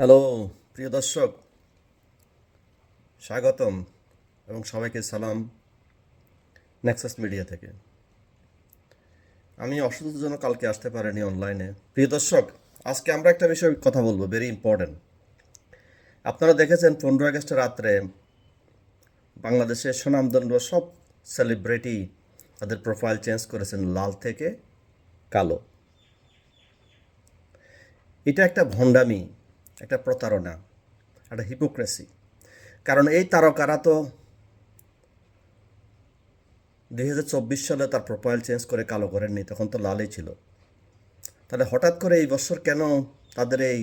Hello, প্রিয় দর্শক, স্বাগতম এবং সবাইকে সালাম নেক্সাস মিডিয়া থেকে। আমি অসুস্থতার জন্য কালকে আসতে পারিনি অনলাইনে প্রিয় দর্শক, আজকে আমরা একটা বিষয়ে কথা বলব ভেরি ইম্পর্ট্যান্ট আপনারা দেখেছেন পনেরো আগস্টের রাত্রে বাংলাদেশের সুনামদণ্ড সব সেলিব্রিটি তাদের প্রোফাইল চেঞ্জ করেছেন লাল থেকে কালো। এটা একটা ভণ্ডামি। একটা প্রতারণা, একটা হিপোক্রেসি কারণ এই তারকারা তো দুই হাজার চব্বিশ সালে তার প্রোফাইল চেঞ্জ করে কালো করেননি তখন তো লালই ছিল। তাহলে হঠাৎ করে এই বছর কেন তাদের এই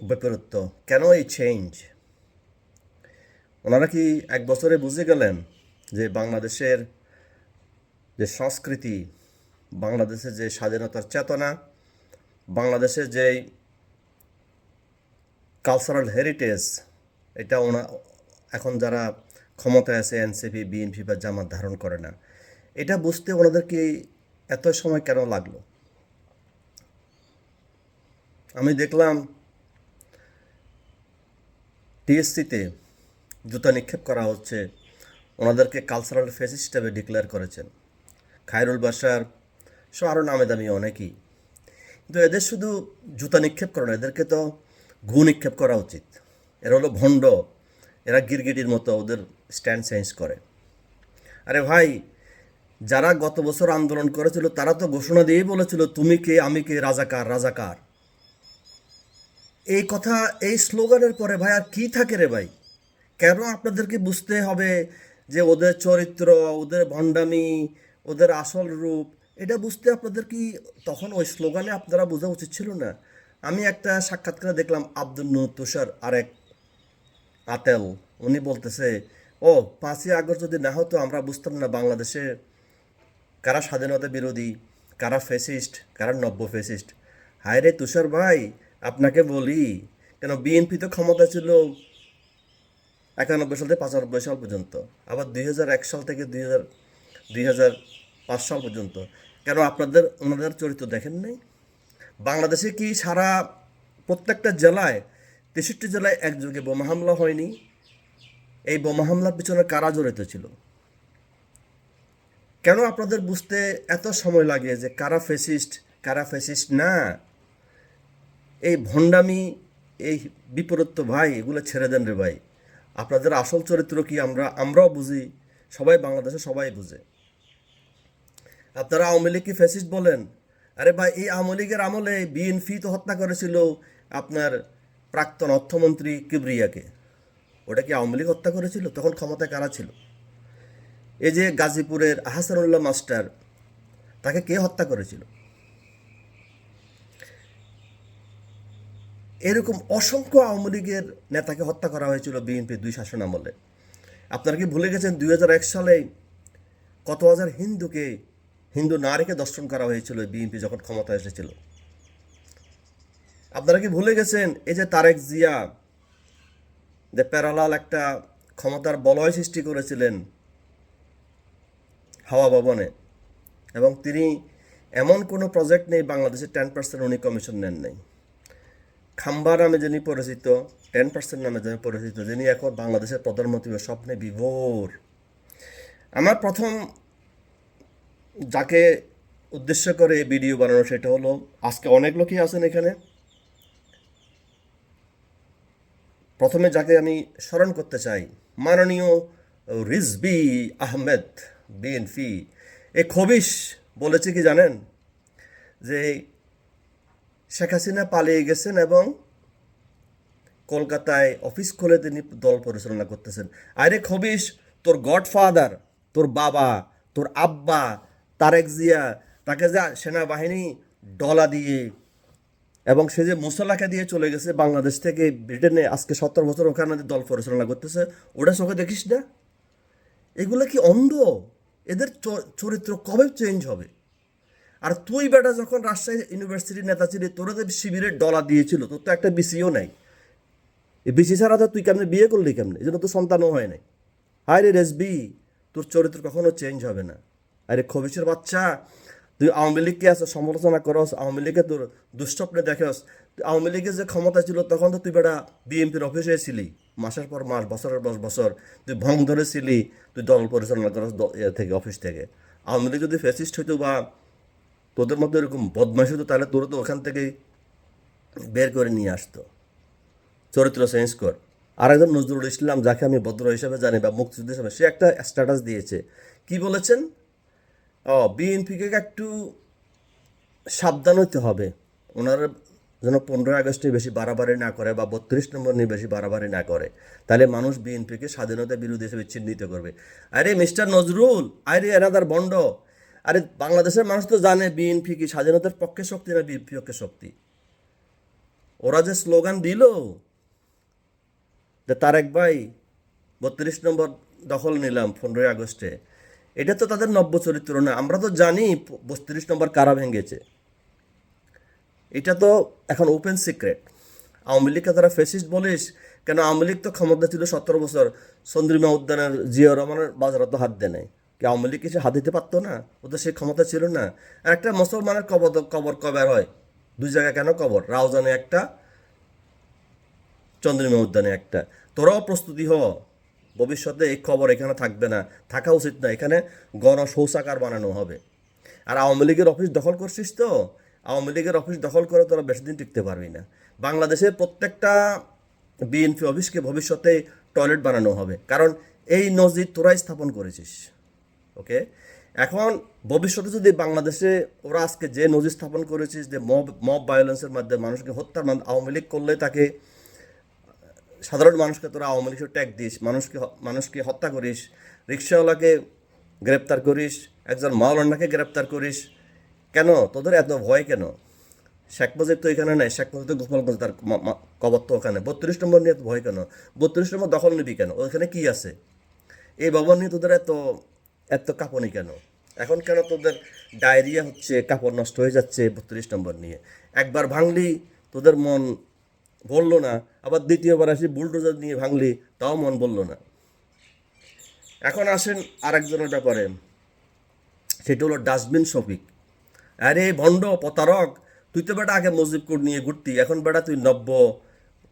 বৈপরীত্য কেন এই চেঞ্জ ওনারা কি এক বছরে বুঝে গেলেন যে বাংলাদেশের যে সংস্কৃতি, বাংলাদেশের যে স্বাধীনতার চেতনা, বাংলাদেশের যে কালচারাল হেরিটেজ এটা ওনা, এখন যারা ক্ষমতায় আছে এনসিপি বিএনপি বা জামাত ধারণ করে না, এটা বুঝতে ওনাদেরকে এত সময় কেন লাগল? আমি দেখলাম টিএসসিতে জুতা নিক্ষেপ করা হচ্ছে, ওনাদেরকে কালচারাল ফেস হিসেবে ডিক্লেয়ার করেছেন। খায়রুল বাসার সহ আরও নামে দামি অনেকেই। কিন্তু এদের শুধু জুতা নিক্ষেপ করে না, এদেরকে তো ঘু নিক্ষেপ করা উচিত। এরা হলো ভণ্ড, এরা গিরগিটির মতো, ওদের স্ট্যান্ড চেঞ্জ করে। আরে ভাই, যারা গত বছর আন্দোলন করেছিল, তারা তো ঘোষণা দিয়েই বলেছিল, তুমি কে, আমি কে, রাজাকার রাজাকার। এই কথা, এই স্লোগানের পরে ভাই আর কি থাকে রে ভাই? কেন আপনাদেরকে বুঝতে হবে যে ওদের চরিত্র, ওদের ভণ্ডামি, ওদের আসল রূপ, এটা বুঝতে আপনাদের কি তখন ওই স্লোগানে আপনারা বোঝা উচিত ছিল না? আমি একটা সাক্ষাৎকারে দেখলাম আব্দুল তুষার আরেক আতেল। উনি বলতেছে, ও, পাঁচই আগস্ট যদি না হতো আমরা বুঝতাম না বাংলাদেশে কারা স্বাধীনতা বিরোধী, কারা ফেসিস্ট কারা নব্য ফেসিস্ট হায় রে তুষার ভাই, আপনাকে বলি, কেন বিএনপি তো ক্ষমতা ছিল একানব্বই সাল থেকে পঁচানব্বই সাল পর্যন্ত, আবার দুই হাজার এক সাল থেকে দুই হাজার দুই হাজার পাঁচ সাল পর্যন্ত। কেন আপনাদের, ওনাদের চরিত্র দেখেন নাই? বাংলাদেশে কি সারা প্রত্যেকটা জেলায় তেষট্টি জেলায় একযোগে বোমা হামলা হয়নি? এই বোমা হামলার পিছনে কারা জড়িত ছিল? কেন আপনাদের বুঝতে এত সময় লাগে যে কারা ফেসিস্ট কারা ফেসিস্ট না? এই ভণ্ডামি, এই বিপরীত্য ভাই, এগুলো ছেড়ে দেন রে ভাই। আপনাদের আসল চরিত্র কি আমরা, আমরাও বুঝি, সবাই বাংলাদেশে সবাই বুঝে। আপনারা আওয়ামী লীগ কি ফ্যাসিস্ট বলেন? আরে ভাই, এই আওয়ামী লীগের আমলে বিএনপি তো হত্যা করেছিল আপনার প্রাক্তন অর্থমন্ত্রী কিবরিয়াকে। ওটা কি আওয়ামী লীগ হত্যা করেছিল? তখন ক্ষমতায় কারা ছিল? এই যে গাজীপুরের আহসানুল্লাহ মাস্টার, তাকে কে হত্যা করেছিল? এরকম অসংখ্য আওয়ামী লীগের নেতাকে হত্যা করা হয়েছিল বিএনপি দুই শাসন আমলে। আপনারা কি ভুলে গেছেন দুই হাজার এক সালে কত হাজার হিন্দুকে হিন্দু নারীকে দর্শন করা হয়েছিল বিএনপি যখন ক্ষমতা এসেছিল। আপনারা কি ভুলে গেছেন? এই যে তারেক জিয়া, যে প্যারালাল একটা ক্ষমতার বলয় সৃষ্টি করেছিলেন হাওয়া ভবনে এবং তিনি এমন কোনো প্রজেক্ট নেই বাংলাদেশে টেন পার্সেন্ট উনি কমিশন নেন নাই। খাম্বা নামে যিনি পরিচিত, টেন পার্সেন্ট নামে যিনি পরিচিত, যিনি এখন বাংলাদেশের প্রধানমন্ত্রী স্বপ্নে বিভোর। আমার প্রথম যাকে উদ্দেশ্য করে ভিডিও বানানো সেটা হলো, আজকে অনেক লোকই আছেন এখানে। প্রথমে যাকে আমি স্মরণ করতে চাই, মাননীয় রিজবি আহমেদ বিএনপি। এ খবিশ বলেছে কি জানেন? যে শেখ হাসিনা পালিয়ে গেছেন এবং কলকাতায় অফিস খুলে তিনি দল পরিচালনা করতেছেন। আরে খবিশ, তোর গডফাদার, তোর বাবা, তোর আব্বা তারেক জিয়া, তাকে যা সেনাবাহিনী ডলা দিয়ে এবং সে যে মুসলাকে দিয়ে চলে গেছে বাংলাদেশ থেকে ব্রিটেনে, আজকে সত্তর বছর ওখানে দল পরিচালনা করতেছে, ওটা চোখে দেখিস না? এগুলো কি অন্ধ? এদের চরিত্র কবে চেঞ্জ হবে? আর তুই বেটা যখন রাজশাহী ইউনিভার্সিটির নেতা ছিলি, তোরা তো শিবিরের ডলা দিয়েছিল, তোর তো একটা বিসিও নাই। এই বিসি ছাড়া তো তুই কেমনে বিয়ে করলি কেমনে? এই জন্য তো সন্তানও হয় নাই। হায় রে রেসবি তোর চরিত্র কখনো চেঞ্জ হবে না। আরে খবিসের বাচ্চা, তুই আওয়ামী লীগকে আছো সমালোচনা করস, আওয়ামী লীগের তোর দুঃস্বপ্নে দেখস আওয়ামী লীগের যে ক্ষমতা ছিল, তখন তো তুই বেটা বিএনপির অফিসে ছিলি। মাসের পর মাস, বছরের পর বছর, তুই ভং ধরেছিলি তুই দল পরিচালনা করস থেকে অফিস থেকে। আওয়ামী লীগ যদি ফেসিস্ট হইতো বা তোদের মধ্যে এরকম বদমাইশ হতো তাহলে তোর তো ওখান থেকেই বের করে নিয়ে আসতো। চরিত্র চেঞ্জ কর। আর একজন নজরুল ইসলাম, যাকে আমি ভদ্র হিসাবে জানি বা মুক্তিযুদ্ধ হিসাবে, সে একটা স্ট্যাটাস দিয়েছে। কি বলেছেন? ও বিএনপিকে একটু সাবধান হতে হবে। ওনারা যেন পনেরোই আগস্টে বেশি বাড়াবাড়ি না করে বা বত্রিশ নম্বর নিয়ে বেশি বাড়াবাড়ি না করে। তাহলে মানুষ বিএনপিকে স্বাধীনতা বিরোধী হিসেবে চিহ্নিত করবে। আরে, মিস্টার নজরুল, আরে এনাদার বন্ড। আরে, বাংলাদেশের মানুষ তো জানে বিএনপি কি স্বাধীনতার পক্ষে শক্তি না বিপক্ষে শক্তি। ওরা যে স্লোগান দিল যে তারেক ভাই বত্রিশ নম্বর দখল নিলাম পনেরোই আগস্টে এটা তো তাদের নব্য চরিত্র না। আমরা তো জানি বত্রিশ নম্বর কারা ভেঙেছে। এটা তো এখন ওপেন সিক্রেট আওয়ামী লীগকে তারা ফেসিস্ট বলিস, কেন আওয়ামী লীগ তো ক্ষমতা ছিল সতেরো বছর। চন্দ্রিমা উদ্যানের জিয়া রহমানের বাজারে তো হাত দেয় নাই। কি আওয়ামী লীগ কিছু হাত দিতে পারতো না? ওদের সেই ক্ষমতা ছিল না। আর একটা মুসলমানের কবর কবর কবের হয়? দুই জায়গায় কেন কবর? রাউজানে একটা, চন্দ্রিমা উদ্যানে একটা। তোরাও প্রস্তুতি হ। ভবিষ্যতে এই খবর এখানে থাকবে না। থাকা উচিত না। এখানে গণ শৌচাগার বানানো হবে। আর আওয়ামী লীগের অফিস দখল করছিস তো? আওয়ামী লীগের অফিস দখল করে তোরা বেশি দিন টিকতে পারবি না। বাংলাদেশের প্রত্যেকটা বিএনপি অফিসকে ভবিষ্যতে টয়লেট বানানো হবে। কারণ এই নজির তোরাই স্থাপন করেছিস। ওকে? এখন ভবিষ্যতে যদি বাংলাদেশে ওরা আজকে যে নজির স্থাপন করেছিস, যে মব মব ভায়োলেন্সের মাধ্যমে মানুষকে হত্যার আওয়ামী লীগ করলে তাকে সাধারণ মানুষকে তোরা আওয়ামী লীগের ট্যাগ দিস, মানুষকে মানুষকে হত্যা করিস, রিক্সাওয়ালাকে গ্রেপ্তার করিস, একজন মাওলানাকে গ্রেপ্তার করিস। কেন? তোদের এত ভয় কেন? শেখ মুজিব তো এখানে নাই, শেখ মুজিব তো গোপালগঞ্জ তার কবর তো ওখানে। বত্রিশ নম্বর নিয়ে এত ভয় কেন? বত্রিশ নম্বর দখল নিবি কেন? ওখানে কি আছে? এই ভবন নিয়ে তোদের এত এত কাঁপনি কেন? এখন কেন তোদের ডায়রিয়া হচ্ছে, কাপড় নষ্ট হয়ে যাচ্ছে বত্রিশ নম্বর নিয়ে? একবার ভাঙলি তোদের মন বলল না, আবার দ্বিতীয়বার আসি বুলডোজার নিয়ে ভাঙলি, তাও মন বলল না। এখন আসেন আরেকজনের ব্যাপারে। সেটা হলো ডাস্টবিন শফিক। আরে ভণ্ড, প্রতারক, তুই তো বেটা আগে মসজিদ কোড নিয়ে ঘুরতি, এখন বেটা তুই নব্য,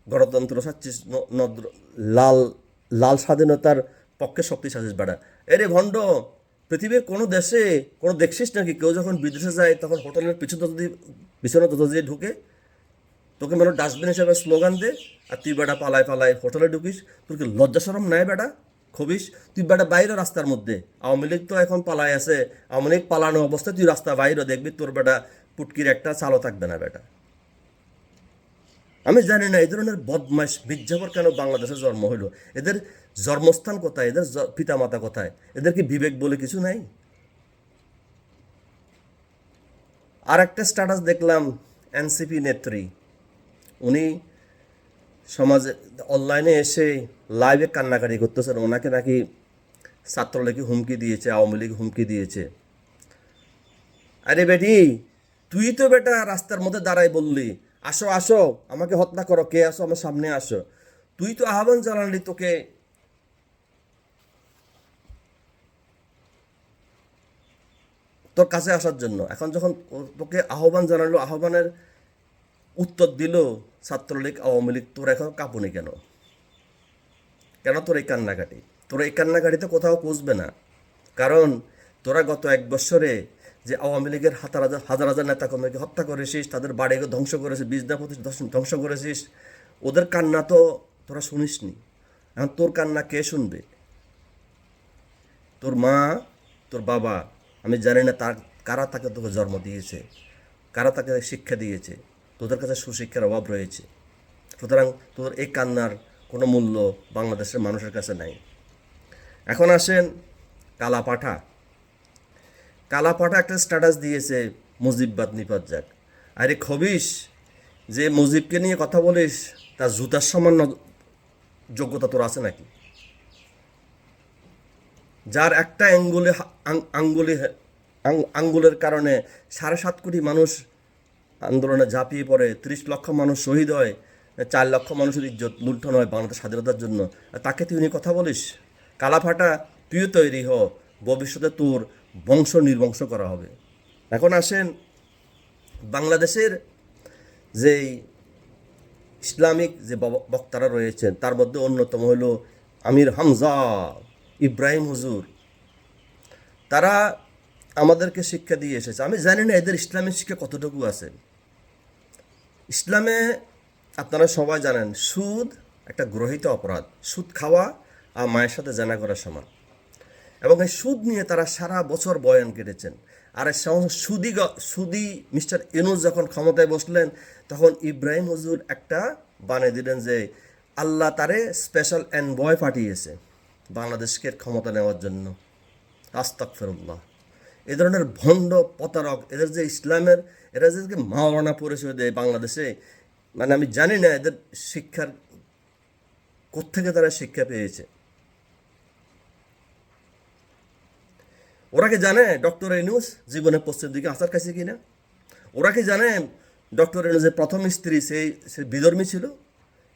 গণতন্ত্র সাচ্ছিস নদ্র- লাল লাল স্বাধীনতার পক্ষে শক্তি সাজিস বেটা। এরে ভণ্ড, পৃথিবীর কোনো দেশে কোনো দেখছিস নাকি? কেউ যখন বিদেশে যায়, তখন হোটেলের পিছনে যদি পিছনে তো দিয়ে ঢুকে তোকে মানে ডাস্টবিন হিসাবে স্লোগান দে, আর তুই বেটা পালায় পালায় হোটেলে ঢুকিস। তোর কি লজ্জা সরম নাই বেটা খবিস তুই বেটা বাইরে রাস্তার মধ্যে। আওয়ামী লীগ তো এখন পালায় আছে। আওয়ামী লীগ পালানো অবস্থায় তুই রাস্তা বাইরে দেখবি, তোর বেটা পুটকির একটা চালও থাকবে না বেটা। আমি জানি না, এই ধরনের বদমাইশ মির্জাফর কেন বাংলাদেশে জন্ম হইল? এদের জন্মস্থান কোথায়? এদের পিতামাতা কোথায়? এদের কি বিবেক বলে কিছু নাই? আর একটা স্ট্যাটাস দেখলাম এনসিপি নেত্রী। উনি সমাজে অনলাইনে এসে লাইভে কান্নাকাটি করতেছেন। ওনাকে নাকি ছাত্রলীগ হুমকি দিয়েছে, আওয়ামী লীগ হুমকি দিয়েছে। আরে বেটি, তুই তো বেটা রাস্তার মধ্যে দাঁড়াই বললি। আসো আসো, আমাকে হত্যা করো, কে আসো, আমার সামনে আসো। তুই তো আহ্বান জানালি তোকে। তোর কাছে আসার জন্য। এখন যখন তোকে আহ্বান জানালো, আহ্বানের উত্তর দিল ছাত্রলীগ আওয়ামী লীগ, তোর এখন কাঁপুনি কেন? কেন তোর এই কান্নাকাটি? তোর এই কান্নাকাটিতে কোথাও পুষবে না। কারণ তোরা গত এক বছরে যে আওয়ামী লীগের হাজার হাজার হাজার হাজার নেতা কর্মীকে হত্যা করেছিস, তাদের বাড়িকে ধ্বংস করেছিস বিজনাপতি ধ্বংস করেছিস, ওদের কান্না তো তোরা শুনিসনি। এখন তোর কান্না কে শুনবে? তোর মা, তোর বাবা, আমি জানি না তার, কারা তাকে তোকে জন্ম দিয়েছে, কারা তাকে শিক্ষা দিয়েছে। তোদের কাছে সুশিক্ষার অভাব রয়েছে। সুতরাং তোর এই কান্নার কোনো মূল্য বাংলাদেশের মানুষের কাছে নাই। এখন আসেন কালাপাঠা। কালাপাঠা একটা স্ট্যাটাস দিয়েছে মুজিববাদ নিপাত যাক। আরে খবিস যে মুজিবকে নিয়ে কথা বলিস, তার জুতার সামান্য যোগ্যতা তোর আছে নাকি? যার একটা আঙ্গুলে আং- আঙ্গুলের কারণে সাড়ে সাত কোটি মানুষ আন্দোলনে ঝাঁপিয়ে পড়ে, ত্রিশ লক্ষ মানুষ শহীদ হয়, চার লক্ষ মানুষের ইজ্জত লুণ্ঠন হয় বাংলাদেশ স্বাধীনতার জন্য। তাকে তুই নিয়ে কথা বলিস? কালাফাটা, তুইও তৈরি হ, ভবিষ্যতে তোর বংশ নির্বংশ করা হবে। এখন আসেন বাংলাদেশের যেই ইসলামিক যে বক্তারা রয়েছেন, তার মধ্যে অন্যতম হলো আমির হামজা ইব্রাহিম হুজুর। তারা আমাদেরকে শিক্ষা দিয়ে এসেছে। আমি জানি না এদের ইসলামিক শিক্ষা কতটুকু আছে। ইসলামে আপনারা সবাই জানেন, সুদ একটা গ্রহিত অপরাধ। সুদ খাওয়া আর মায়ের সাথে জানা করা সমান। এবং এই সুদ নিয়ে তারা সারা বছর বয়ান কেটেছেন। আর সুদি সুদি মিস্টার ইনুস যখন ক্ষমতায় বসলেন, তখন ইব্রাহিম হজুর একটা বানিয়ে দিলেন যে, আল্লাহ তারে স্পেশাল অ্যান্ড বয় পাঠিয়েছে বাংলাদেশকে ক্ষমতা নেওয়ার জন্য। আস্তাক ফেরুল্লাহ এ ধরনের ভণ্ড প্রতারক, এদের যে ইসলামের, এরা যে মাওলানা পরিচয় দেয় বাংলাদেশে মানে আমি জানি না এদের শিক্ষার কোত্থেকে তারা শিক্ষা পেয়েছে। ওরা কি জানে ডক্টর ইনুস জীবনে পশ্চিম দিকে আসার কাছে কিনা? ওরা কি জানে ডক্টর ইনুসের প্রথম স্ত্রী, সেই, সে বিধর্মী ছিল?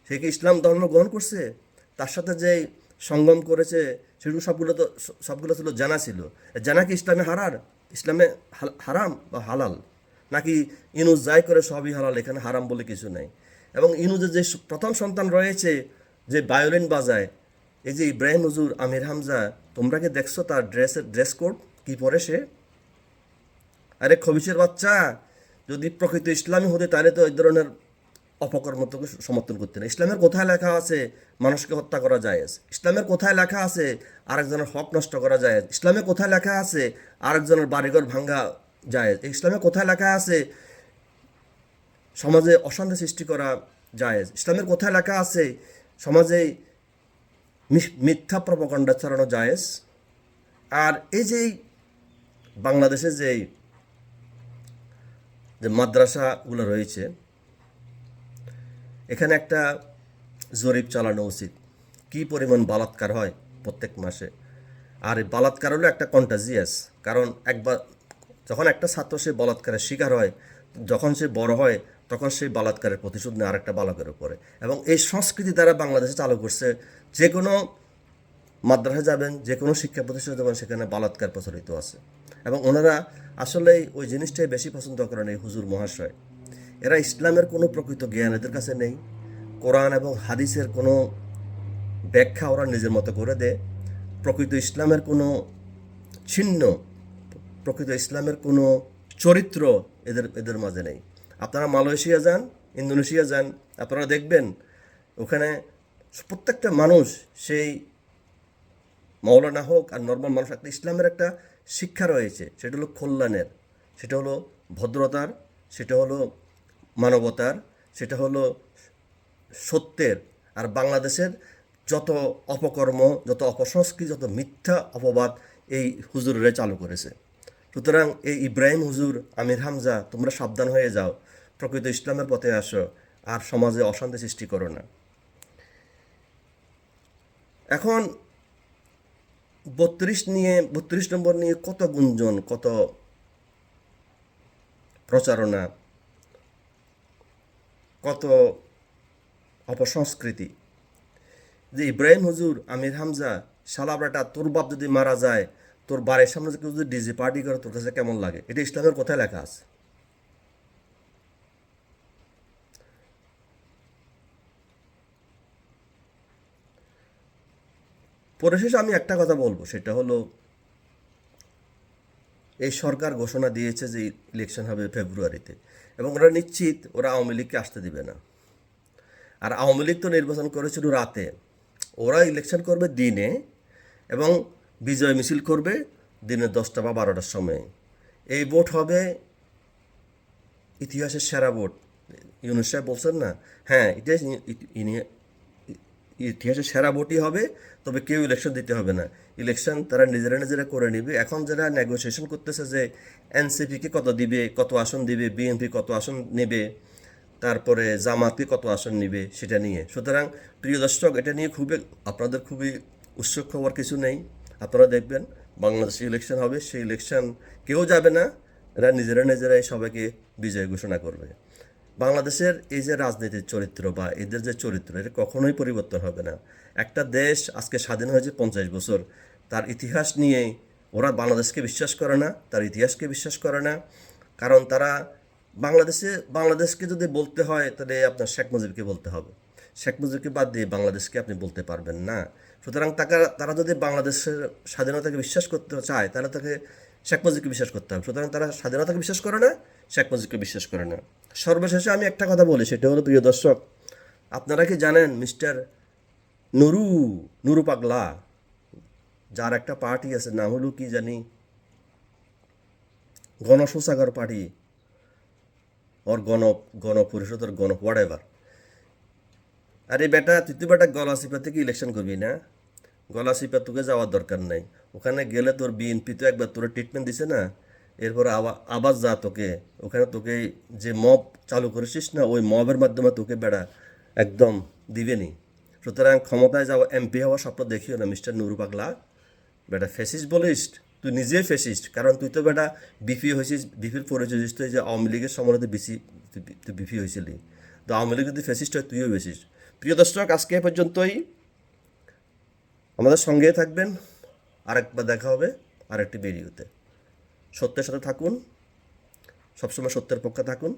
সে কি ইসলাম ধর্ম গ্রহণ করছে? তার সাথে যে সঙ্গম করেছে সেগুলো সবগুলো তো, সবগুলো ছিল, জানা ছিল। জানা কি ইসলামে হারার? ইসলামে হারাম বা হালাল? নাকি ইনুস যাই করে সবই হালাল, এখানে হারাম বলে কিছু নেই। এবং ইনুজের যে প্রথম সন্তান রয়েছে যে বায়োলিন বাজায়, এই যে ইব্রাহিম হুজুর আমির হামজা, তোমরা কি দেখছ তার ড্রেসের, ড্রেস কোড? কি পরে সে? আরে খবিসের বাচ্চা, যদি প্রকৃত ইসলামী হতে, তাহলে তো এই ধরনের অপকর্মত্বকে সমর্থন করতে না ইসলামের কোথায় লেখা আছে, মানুষকে হত্যা করা যায় ইসলামের কোথায় লেখা আছে, আরেকজনের হক নষ্ট করা যায় ইসলামে কোথায় লেখা আছে, আরেকজনের বাড়িঘর ভাঙ্গা যায় ইসলামে কোথায় লেখা আছে, সমাজে অশান্তি সৃষ্টি করা যায় ইসলামের কোথায় লেখা আছে, সমাজে মিথ্যা প্রপকাণ্ডা চালানো জায়েজ? আর এই যে বাংলাদেশে যে মাদ্রাসাগুলো রয়েছে এখানে একটা জরিপ চালানো উচিত। কি পরিমাণ বালাৎকার হয় প্রত্যেক মাসে? আর এই বালাৎকার হলো একটা কন্টাজিয়াস কারণ একবার যখন একটা ছাত্র সে বলাৎকারের শিকার হয়, যখন সে বড় হয়, তখন সেই বালাৎকারের প্রতিশোধ নেয় আরেকটা বালকের উপরে। এবং এই সংস্কৃতি দ্বারা বাংলাদেশে চালু করছে যে কোনো মাদ্রাসায় যাবেন, যে কোনো শিক্ষা প্রতিষ্ঠানে যাবেন, সেখানে বালাৎকার প্রচলিত আছে। এবং ওনারা আসলেই ওই জিনিসটাই বেশি পছন্দ করেন এই হুজুর মহাশয়। এরা ইসলামের কোনো প্রকৃত জ্ঞান এদের কাছে নেই। কোরআন এবং হাদিসের কোনো ব্যাখ্যা ওরা নিজের মতো করে দেয়। প্রকৃত ইসলামের কোনো চিহ্ন প্রকৃত ইসলামের কোনো চরিত্র এদের এদের মাঝে নেই। আপনারা মালয়েশিয়া যান, ইন্দোনেশিয়া যান, আপনারা দেখবেন ওখানে প্রত্যেকটা মানুষ সেই মৌলানা হোক আর নর্মাল মানুষ একটা ইসলামের একটা শিক্ষা রয়েছে। সেটা হলো কল্যাণের, সেটা হলো ভদ্রতার, সেটা হলো মানবতার, সেটা হলো সত্যের আর বাংলাদেশের যত অপকর্ম, যত অপসংস্কৃতি, যত মিথ্যা অপবাদ এই হুজুরেরা চালু করেছে। সুতরাং এই ইব্রাহিম হুজুর, আমির হামজা, তোমরা সাবধান হয়ে যাও, প্রকৃত ইসলামের পথে আসো আর সমাজে অশান্তি সৃষ্টি করো না। এখন বত্রিশ নিয়ে, বত্রিশ নম্বর নিয়ে কত গুঞ্জন, কত প্রচারণা কত অপসংস্কৃতি। যে ইব্রাহিম হুজুর, আমির হামজা, শালা তোর বাপ যদি মারা যায়, তোর বাড়ির সামনে কেউ যদি ডিজে পার্টি করে, তোর কাছে কেমন লাগে? এটা ইসলামের কোথায় লেখা আছে। পরিশেষে আমি একটা কথা বলব, সেটা হলো, এই সরকার ঘোষণা দিয়েছে যে ইলেকশন হবে ফেব্রুয়ারিতে। এবং ওরা নিশ্চিত ওরা আওয়ামী লীগকে আসতে দিবে না। আর আওয়ামী লীগ তো নির্বাচন করেছিল রাতে। ওরা ইলেকশন করবে দিনে এবং বিজয় মিছিল করবে দিনে দশটা বা বারোটার সময়। এই ভোট হবে ইতিহাসের সেরা ভোট। ইউনুস সাহেব বলছেন না হ্যাঁ ইতিহাস ইতিহাসের সেরা ভোটই হবে, তবে কেউ ইলেকশন দিতে হবে না। ইলেকশন তারা নিজেরা নিজেরা করে নিবে। এখন যারা নেগোসিয়েশন করতেছে যে এনসিপিকে কত দিবে, কত আসন দিবে বিএনপি কত আসন নেবে, তারপরে জামাতকে কত আসন নিবে, সেটা নিয়ে। সুতরাং প্রিয় দর্শক, এটা নিয়ে খুবই, আপনাদের খুবই উৎসুক হওয়ার কিছু নেই। আপনারা দেখবেন, বাংলাদেশে ইলেকশন হবে, সেই ইলেকশন কেউ যাবে না, এরা নিজেরা নিজেরাই সবাইকে বিজয় ঘোষণা করবে। বাংলাদেশের এই যে রাজনীতির চরিত্র বা এদের যে চরিত্র, এটা কখনোই পরিবর্তন হবে না। একটা দেশ আজকে স্বাধীন হয়েছে পঞ্চাশ বছর, তার ইতিহাস নিয়ে ওরা বাংলাদেশকে বিশ্বাস করে না, তার ইতিহাসকে বিশ্বাস করে না। কারণ তারা বাংলাদেশে, বাংলাদেশকে যদি বলতে হয়, তাহলে আপনার শেখ মুজিবকে বলতে হবে। শেখ মুজিবকে বাদ দিয়ে বাংলাদেশকে আপনি বলতে পারবেন না। সুতরাং তাকে, তারা যদি বাংলাদেশের স্বাধীনতাকে বিশ্বাস করতে চায়, তাহলে তাকে শেখ মুজিবকে বিশ্বাস করতে হবে। সুতরাং তারা স্বাধীনতাকে বিশ্বাস করে না, শেখ মুজিবকে বিশ্বাস করে না। সর্বশেষে আমি একটা কথা বলি, সেটা হলো, প্রিয় দর্শক, আপনারা কি জানেন মিস্টার নুরু নুরু পাগলা, যার একটা পার্টি আছে, নাম হলো কি জানি গণশোষাগর পার্টি, ওর গণ গণ পরিষদ ওর গণ হোয়াট এভার আরে বেটা, তুই তো বেটা গলা সিপা থেকে ইলেকশন করবি না? গলা সিপা তোকে যাওয়ার দরকার নাই। ওখানে গেলে তোর বিএনপি তো একবার তোর ট্রিটমেন্ট দিছে না, এরপর আবা- আবার যা তোকে, ওখানে তোকে যে মব চালু করেছিস না, ওই মবের মাধ্যমে তোকে বেড়া একদম দিবেনি। সুতরাং ক্ষমতায় যাওয়া এমপি হওয়ার স্বপ্ন দেখিও না, মিস্টার নুরু পাগলা। বেটা ফেসিস্ট বলিস, তুই নিজেই ফেসিস্ট কারণ তুই তো বেটা বিপি হয়েছিস বিপির পরিচয় তুই যে আওয়ামী লীগের সময় বেশি তুই- বিপি হয়েছিলি। তো আওয়ামী লীগ যদি ফেসিস্ট হয়, তুইও বেশিস প্রিয় দর্শক, আজকে পর্যন্তই। আমাদের সঙ্গেই থাকবেন। আরেকবার দেখা হবে আরেকটি ভিডিওতে। সত্যের সাথে থাকুন, সবসময় সত্যের পক্ষে থাকুন,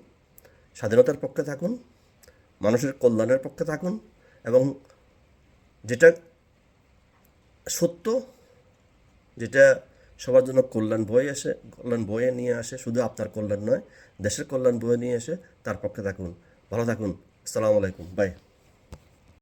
স্বাধীনতার পক্ষে থাকুন, মানুষের কল্যাণের পক্ষে থাকুন এবং যেটা সত্য, যেটা সবার জন্য কল্যাণ বয়ে আসে, কল্যাণ বয়ে নিয়ে আসে, শুধু আপনার কল্যাণ নয়, দেশের কল্যাণ বয়ে নিয়ে আসে তার পক্ষে থাকুন। ভালো থাকুন। আসসালামু আলাইকুম। বাই